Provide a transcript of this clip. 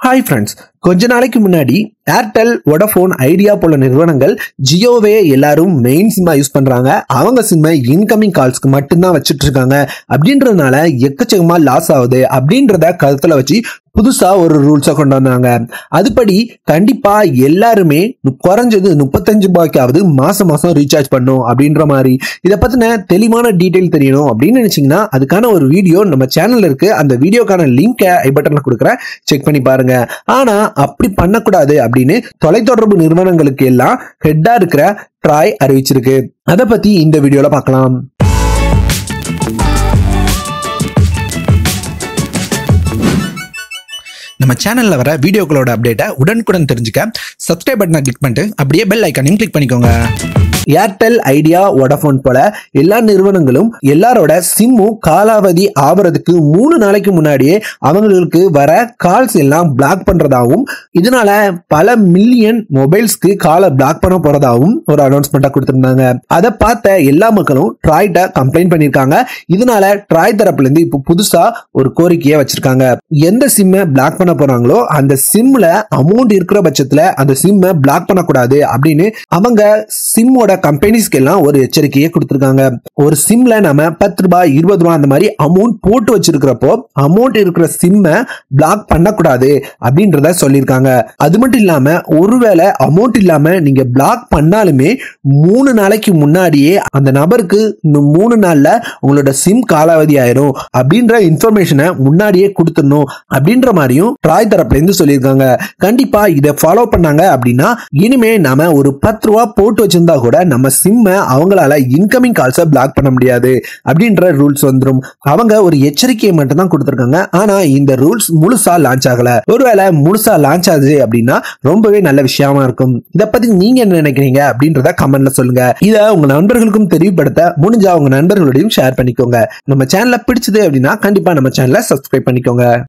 Hi friends கொஞ்ச நாளைக்கு முன்னாடி ஏர்டெல் வோடஃபோன் ஐடியா போல நிறுவனங்கள் ஜியோவே எல்லாரும் மெயின் சிம்மா யூஸ் பண்றாங்க. அவங்க சிம்மை இன்கமிங் கால்ஸ்க்கு மட்டும்தான் வச்சுட்டு இருக்காங்க. அப்படின்றதுனால எக்கச்சக்கமா லாஸ் ஆகுது. அப்படின்றத கருத்துல வச்சு புதுசா ஒரு ரூல்ஸை கொண்டு வந்தாங்க. அதுபடி கண்டிப்பா எல்லாருமே குறைஞ்சது முப்பத்தஞ்சு ரூபாய்க்காவது மாசம் மாசம் ரீசார்ஜ் பண்ணும் அப்படின்ற மாதிரி. இதை பத்தின தெளிவான டீடைல் தெரியணும் அப்படின்னு நினைச்சீங்கன்னா அதுக்கான ஒரு வீடியோ நம்ம சேனல்ல இருக்கு. அந்த வீடியோக்கான லிங்கை ஐ பட்டன்ல கொடுக்குறேன். செக் பண்ணி பாருங்க. ஆனா அப்படி பண்ணக்கூடாது அப்படின்னு தொலைத்தொடர்பு நிறுவனங்களுக்கு எல்லாம் ஹெட்டா இருக்கிற ட்ராய் அறிவிச்சிருக்கு. அதை பத்தி இந்த வீடியோல பார்க்கலாம். நம்ம சேனலில் வர வீடியோக்களோட அப்டேட்டை உடனுக்குடன் தெரிஞ்சுக்க சப்ஸ்கிரைப் பட்டனை கிளிக் பண்ணிட்டு அப்படியே பெல் ஐக்கானையும் கிளிக் பண்ணிக்கோங்க. ஏர்டெல் ஐடியா வோடஃபோன் போல எல்லா நிறுவனங்களும் எல்லாரோட சிம்மும் காலாவதி ஆவறதுக்கு மூணு நாளைக்கு முன்னாடியே அவங்களுக்கு வர கால்ஸ் எல்லாம் பிளாக் பண்றதாகவும் இதனால பல மில்லியன் மொபைல்ஸ்க்கு காலை பிளாக் பண்ண போறதாவும் ஒரு அனௌன்ஸ்மெண்டா கொடுத்திருந்தாங்க. அதை பார்த்த எல்லா மக்களும் ட்ராய்ட கம்ப்ளைண்ட் பண்ணிருக்காங்க இதனால ட்ராய் தரப்புல இருந்து இப்போ புதுசா ஒரு கோரிக்கையை வச்சிருக்காங்க. எந்த சிம்மை பிளாக் பண்ண போறாங்களோ அந்த சிம்ல அமௌண்ட் இருக்கிற பட்சத்துல அந்த சிம்மை பிளாக் பண்ணக்கூடாது அப்படின்னு அவங்க சிம்மோட கம்பெனிஸ்க்கு எல்லாம் ஒரு எச்சரிக்கையை கொடுத்திருக்காங்க. ஒரு சிம்ல நம்ம பத்து ரூபாய் இருபது ரூபாய் அந்த மாதிரி அமௌண்ட் போட்டு வச்சிருக்கிறப்போ அமௌண்ட் இருக்கிற சிம்மை பிளாக் பண்ணக்கூடாது அப்படின்றத சொல்லியிருக்காங்க. அது மட்டும் இல்லாம ஒருவேளை அமௌண்ட் இல்லாம நீங்க பிளாக் பண்ணாலுமே மூணு நாளைக்கு முன்னாடியே அந்த நபருக்கு இந்த மூணு நாள்ல உங்களோட சிம் காலாவதி ஆயிரும். அப்படின்ற இன்ஃபர்மேஷனை முன்னாடியே கொடுத்துடணும் அப்படின்ற மாதிரியும் ட்ராய் தரப்புல இருந்து சொல்லியிருக்காங்க. கண்டிப்பா இதை ஃபாலோ பண்ணாங்க அப்படின்னா இனிமே நாம ஒரு பத்து ரூபா போட்டு வச்சிருந்தா கூட நம்ம சிம்மை அவங்களால இன்கமிங் கால்ஸை பிளாக் பண்ண முடியாது அப்படின்ற ரூல்ஸ் வந்துடும் அவங்க ஒரு எச்சரிக்கையை மட்டும் தான் கொடுத்துருக்காங்க. ஆனா இந்த ரூல்ஸ் முழுசா லான்ச் ஆகல. ஒருவேளை முழுசா லான்ச் ஆகுது அப்படின்னா ரொம்பவே நல்ல விஷயமா இருக்கும். இதை பத்தி நீங்க என்ன நினைக்கிறீங்க அப்படின்றத கமெண்ட்ல சொல்லுங்க. இதை உங்க நண்பர்களுக்கும் தெரிவுபடுத்த முடிஞ்சா உங்க நண்பர்களோடையும் ஷேர் பண்ணிக்கோங்க. நம்ம சேனலை பிடிச்சது அப்படின்னா கண்டிப்பா நம்ம சேனலை சப்ஸ்கிரைப் பண்ணிக்கோங்க.